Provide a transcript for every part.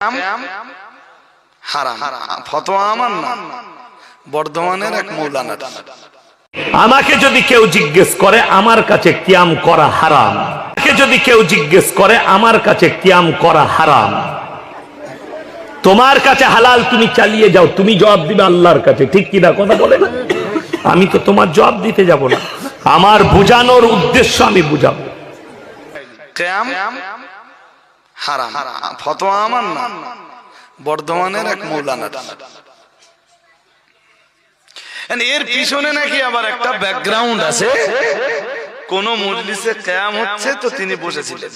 হারাম। ফতোয়া আমার না। বর্ধমানের এক মৌলানা আমাকে যদি কেউ জিজ্ঞেস করে আমার কাছে কিয়াম করা হারাম? আমাকে যদি কেউ জিজ্ঞেস করে আমার কাছে কিয়াম করা হারাম? তোমার কাছে হালাল তুমি চালিয়ে যাও। তুমি জবাব দিবে আল্লাহর কাছে। ঠিক কিনা কথা বলে না? আমি তো তোমার জবাব দিতে যাব না। আমার বোঝানোর উদ্দেশ্য আমি বুঝাবো। কেয়াম বর্ধমানের এক এর পিছনে নাকি আবার একটা ব্যাকগ্রাউন্ড আছে। কোন মজলিসে ক্যাম হচ্ছে তো তিনি বসেছিলেন।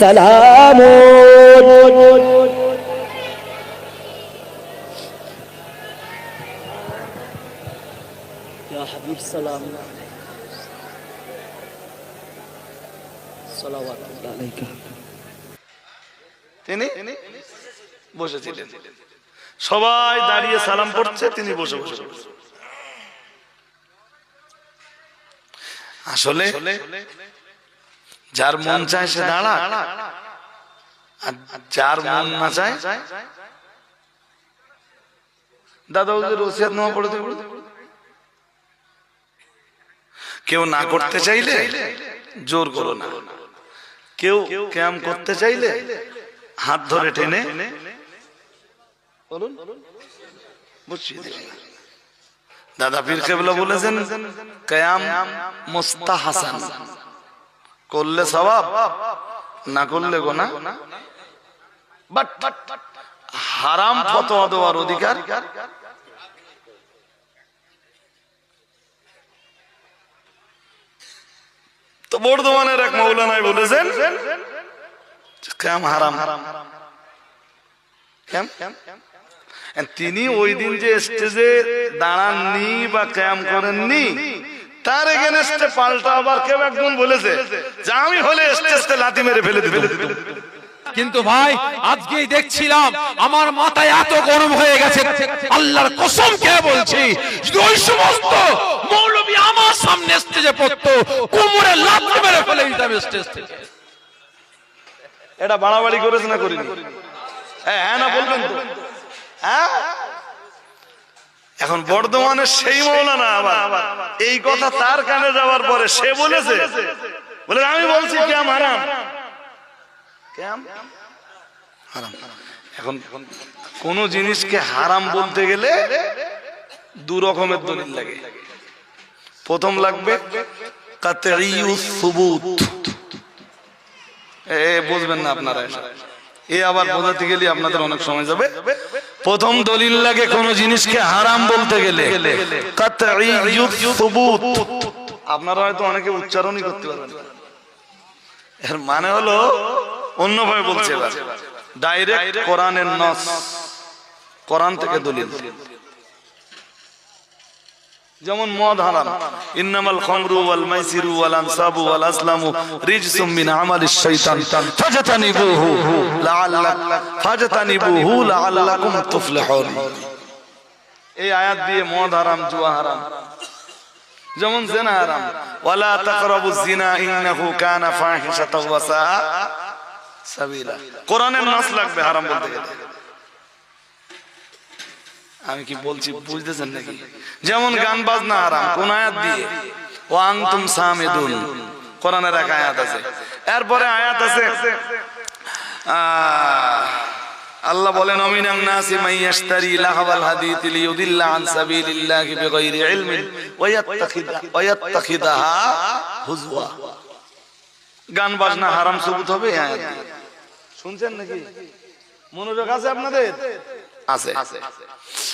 সালাম সালাম। তিনি? বসেছিলেন। সবাই দাঁড়িয়ে সালাম পড়ছে তিনি বসে বসে আসলে যার মন চায় সে দাঁড়া আর যার মন না চায় দাদা ওদের ওসিয়াত নেওয়া পড়ে দেবে। কেউ না করতে চাইলে জোর করো না। কেউ ক্যাম করতে চাইলে হাত ধরে টেনে বলুন। বুঝছি দাদা পীর কেবলা বলেছেন কয়াম মুস্তাহাসান। করলে সবাব না করলে গোনা। বাট হারাম ফতোয়া দেওয়ার অধিকার তো বর্ধমানের এক মৌলানায় বলেছেন তিনি ওই দিন যে স্টেজে দাঁড়াননি বা ক্যাম করেননি, তার এগেনস্টে পাল্টা আবার কেউ একজন বলেছে যে আমি হলে স্টেজতে লাথি মেরে ফেলে দিতে কিন্তু ভাই, আজকেই দেখছিলাম আমার মাথায় এত গরম হয়ে গেছে। আল্লাহর কসম কে বলছি, ওই সমস্ত সামনে স্টেজে পড়তো, কোমরে লাথি মেরে ফেলে দিতাম স্টেজ থেকে। এটা বাড়াবাড়ি করেছে না করিনি? হ্যাঁ হ্যাঁ না বলবেন তো। হ্যাঁ? এখন বর্ধমানের সেই মৌলানা আবার। এই কথা তার কানে যাওয়ার পরে সে বলেছে। বলে, আমি বলছি, ক্যাম হারাম। ক্যাম? হারাম। এখন কোন জিনিসকে হারাম বলতে গেলে দু রকমের দলিল লাগে। প্রথম লাগবে বুঝবেন না আপনারা এ আবার বোঝাতে গেলে আপনাদের অনেক সময় যাবে। প্রথম দলিল লাগে কোন জিনিসকে হারাম বলতে গেলে। আপনারা হয়তো অনেকে উচ্চারণই করতে পারবেন এর মানে হলো অন্যভাবে বলছে ডাইরেক্ট কোরআনের নস। কোরআন থেকে দলিল। যেমন মদ হারাম। ইন্নামাল খামরু ওয়াল মাইসিরু ওয়াল আনসাবু ওয়াল আসলামু রিজসুম মিন আমালিশ শাইতান ফাজতানিবুহু লাআল্লাক ফাজতানিবুহু লাআল্লাকুম তুফলিহুন। এই আয়াত দিয়ে মদ হারাম, জুয়া হারাম। যেমন জিনা হারাম। ওয়ালা তাকরাবুজ জিনা ইন্নাহু কানা ফাহিশাতাও ওয়া সাবিলা। কোরআনের নাস লাগবে হারাম বলতে গেলে। আমি কি বলছি, বুঝতেছেন নাকি? যেমন গান বাজনা আরাম কোন আয়াত দিয়ে? ও আনতুম সামিদুন। কোরআনের এক আয়াত আছে। এরপরে আয়াত আছে আল্লাহ বলেন অমিনাম নাসি মাইয়াশতারি লাহাবাল হাদিথ লিয়ুদিল্লা আন সাবিলিল্লাহি বিগাইরি ইলমিন ওয়া ইয়াত্তাখিদা হুজওয়া। গান বাজনা হারাম সবুত হবে আয়াত শুনছেন নাকি? মনোযোগ আছে আপনাদের? আছে।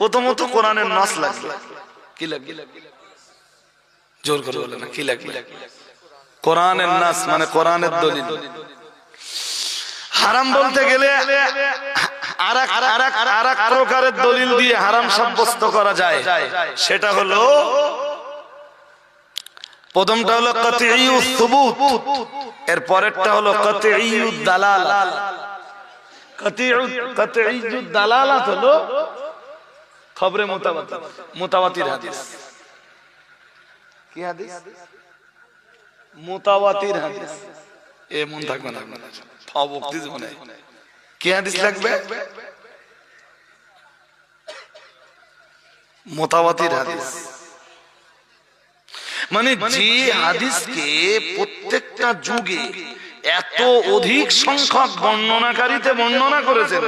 প্রথমত কোরআনের নস লাগবে। কি লাগবে? জোর করে বলে না কি লাগবে? কোরআনের নাস মানে কোরআনের দলিল। হারাম বলতে গেলে আর এক প্রকারের দলিল দিয়ে হারাম সাব্যস্ত করা যায়। সেটা হলো প্রথমটা হলো সুবুত এর পরেরটা হলো দালাল। দালালাত হলো খবরে মুতাবাতির মুতাবাতির হাদিস। কি হাদিস? মুতাবাতির হাদিস। এ মন থাকবে না। অবক্তি জীবনে। কি হাদিস লাগবে মোতাবাতির হাদিস। মানে যে হাদিসকে প্রত্যেকটা যুগে এত অধিক সংখ্যক বর্ণনাকারীতে বর্ণনা করেছেন।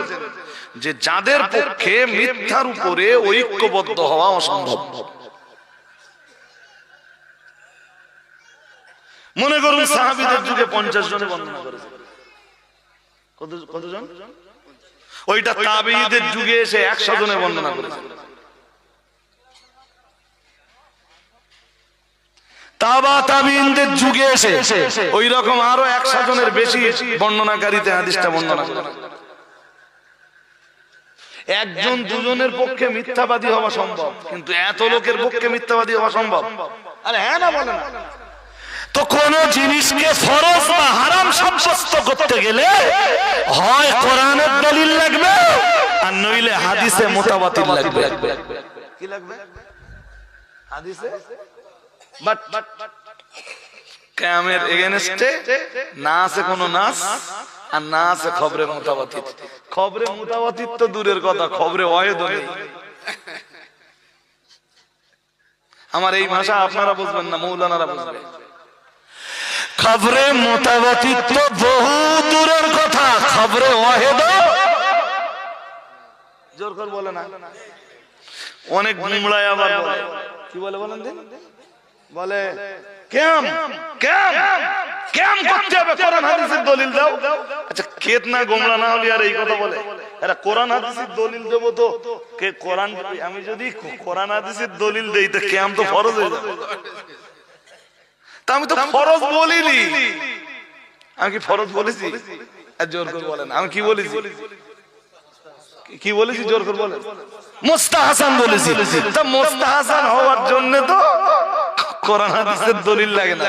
যে যাদের পক্ষে মিথ্যার উপরে ঐক্যবদ্ধ হওয়া অসম্ভব। মনে করুন সাহাবিদের যুগে পঞ্চাশ জনে বর্ণনা করেছে। কতজন? ওইটা তাবেঈদের যুগে এসে একশো জনে বর্ণনা করেছে। তাবা তাবিনদের যুগে এসে ওই রকম আরও একশো জনের বেশি বর্ণনাকারীতে হাদিসটা বর্ণনা করে একজন দুজনের পক্ষে মিথ্যাবাদী হওয়া সম্ভব, কিন্তু এত লোকের পক্ষে মিথ্যাবাদী হওয়া সম্ভব। আরে হ্যাঁ না বলেন তো কোন জিনিসকে ফরজ বা হারাম সাব্যস্ত করতে গেলে হয় কোরআনের দলিল লাগবে, আর নইলে হাদিসে মোতাবাতিল লাগবে। কি লাগবে? হাদিসে? বাট কামের এগেনস্টে না আছে কোনো নাস? আর না আছে খবরে মোতাবাতিত। খবরে মোতাবাতিত তো দূরের কথা, খবরে নেই। আমার এই ভাষা আপনারা বুঝবেন না, মৌলানারা বুঝবেন খবরে মোতাবাতিত তো বহু দূরের কথা, খবরে ওয়াহেদ জোর করে বলে না। অনেক গুমড়ায় আবার বলে। কি বলে বলেন দিন? বলে, কেম? কেম? কেম করতে হবে? কোরআন হাদিসের দলিল দাও। আচ্ছা কেত না, গোমরা না হলে আর এই কথা বলে। এরা কোরআন হাদিসের দলিল দেবো তো। কে কোরআন, আমি যদি কোরআন হাদিসের দলিল দেই, তো কেম তো ফরজ হয়ে যাবে? তা আমি তো ফরজ বলিনি। আমি কি ফরজ বলেছি? আর জোর করে বলেন, আমি কি বলেছি? কি বলেছি? জোর করে বলেন। মোস্তাহাসান বলেছি। তা মোস্তাহাসান হওয়ার জন্য তো কোরআন হাদিসের দলিল লাগে না।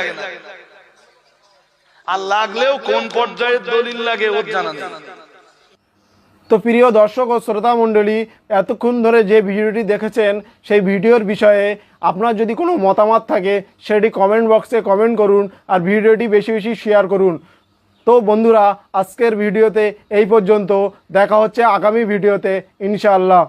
আর লাগলেও কোন পর্যায়ের দলিল লাগে ওর জানা নেই। তো প্রিয় দর্শক ও শ্রোতা মণ্ডলী, এতক্ষণ ধরে যে ভিডিওটি দেখেছেন, সেই ভিডিওর বিষয়ে আপনার যদি কোনো মতামত থাকে, সেটি কমেন্ট বক্সে কমেন্ট করুন আর ভিডিওটি বেশি বেশি শেয়ার করুন। তো বন্ধুরা, আজকের ভিডিওতে এই পর্যন্ত। দেখা হচ্ছে আগামী ভিডিওতে, ইনশাআল্লাহ।